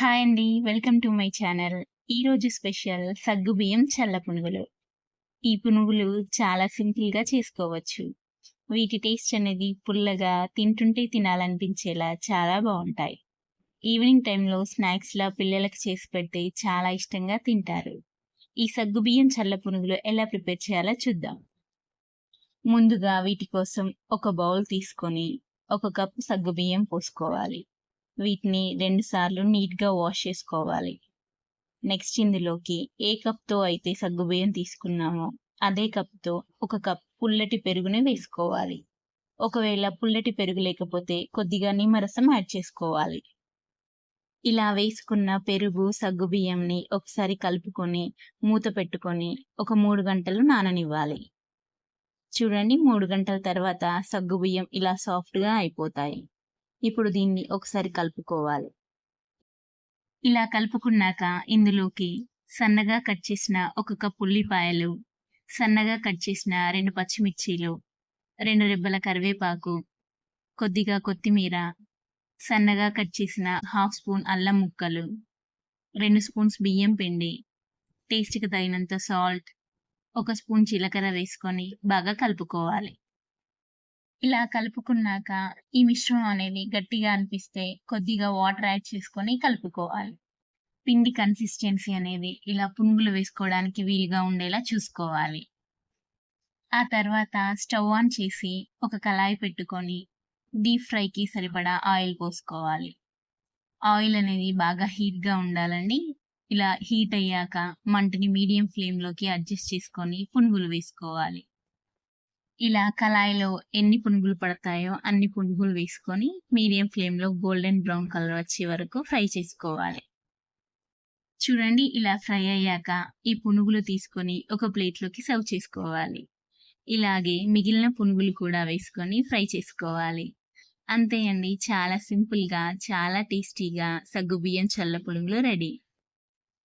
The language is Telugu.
హాయ్ అండి. Welcome to my channel. ఈరోజు స్పెషల్ సగ్గు బియ్యం చల్ల పునుగులు. ఈ పునుగులు చాలా సింపుల్గా చేసుకోవచ్చు. వీటి టేస్ట్ అనేది పుల్లగా తింటుంటే తినాలనిపించేలా చాలా బాగుంటాయి. ఈవినింగ్ టైంలో స్నాక్స్లా పిల్లలకు చేసి పెడితే చాలా ఇష్టంగా తింటారు. ఈ సగ్గు బియ్యం చల్ల పునుగులు ఎలా ప్రిపేర్ చేయాలో చూద్దాం. ముందుగా వీటి కోసం ఒక బౌల్ తీసుకొని ఒక కప్పు సగ్గు బియ్యం పోసుకోవాలి. వీటిని రెండు సార్లు నీట్గా వాష్ చేసుకోవాలి. నెక్స్ట్ ఇందులోకి ఏ కప్తో అయితే సగ్గుబియ్యం తీసుకున్నామో అదే కప్తో ఒక కప్ పుల్లటి పెరుగుని వేసుకోవాలి. ఒకవేళ పుల్లటి పెరుగు లేకపోతే కొద్దిగా నిమ్మరసం యాడ్ చేసుకోవాలి. ఇలా వేసుకున్న పెరుగు సగ్గుబియ్యంని ఒకసారి కలుపుకొని మూత పెట్టుకొని ఒక మూడు గంటలు నాననివ్వాలి. చూడండి మూడు గంటల తర్వాత సగ్గుబియ్యం ఇలా సాఫ్ట్గా అయిపోతాయి. ఇప్పుడు దీన్ని ఒకసారి కలుపుకోవాలి. ఇలా కలుపుకున్నాక ఇందులోకి సన్నగా కట్ చేసిన ఒక కప్ ఉల్లిపాయలు సన్నగా కట్ చేసిన రెండు పచ్చిమిర్చీలు రెండు రెబ్బల కరివేపాకు కొద్దిగా కొత్తిమీర సన్నగా కట్ చేసిన హాఫ్ స్పూన్ అల్లం ముక్కలు రెండు స్పూన్స్ బియ్యం పిండి టేస్ట్కి తగినంత సాల్ట్ ఒక స్పూన్ జీలకర్ర వేసుకొని బాగా కలుపుకోవాలి. ఇలా కలుపుకున్నాక ఈ మిశ్రమం అనేది గట్టిగా అనిపిస్తే కొద్దిగా వాటర్ యాడ్ చేసుకొని కలుపుకోవాలి. పిండి కన్సిస్టెన్సీ అనేది ఇలా పునుగులు వేసుకోవడానికి వీలుగా ఉండేలా చూసుకోవాలి. ఆ తర్వాత స్టవ్ ఆన్ చేసి ఒక కళాయి పెట్టుకొని డీప్ ఫ్రైకి సరిపడా ఆయిల్ పోసుకోవాలి. ఆయిల్ అనేది బాగా హీట్గా ఉండాలండి. ఇలా హీట్ అయ్యాక మంటని మీడియం ఫ్లేమ్లోకి అడ్జస్ట్ చేసుకొని పునుగులు వేసుకోవాలి. ఇలా కళాయిలో ఎన్ని పునుగులు పడతాయో అన్ని పునుగులు వేసుకొని మీడియం ఫ్లేమ్లో గోల్డెన్ బ్రౌన్ కలర్ వచ్చే వరకు ఫ్రై చేసుకోవాలి. చూడండి ఇలా ఫ్రై అయ్యాక ఈ పునుగులు తీసుకొని ఒక ప్లేట్లోకి సర్వ్ చేసుకోవాలి. ఇలాగే మిగిలిన పునుగులు కూడా వేసుకొని ఫ్రై చేసుకోవాలి. అంతే అండి చాలా సింపుల్గా చాలా టేస్టీగా సగ్గుబియ్యం చల్ల పునుగులు రెడీ.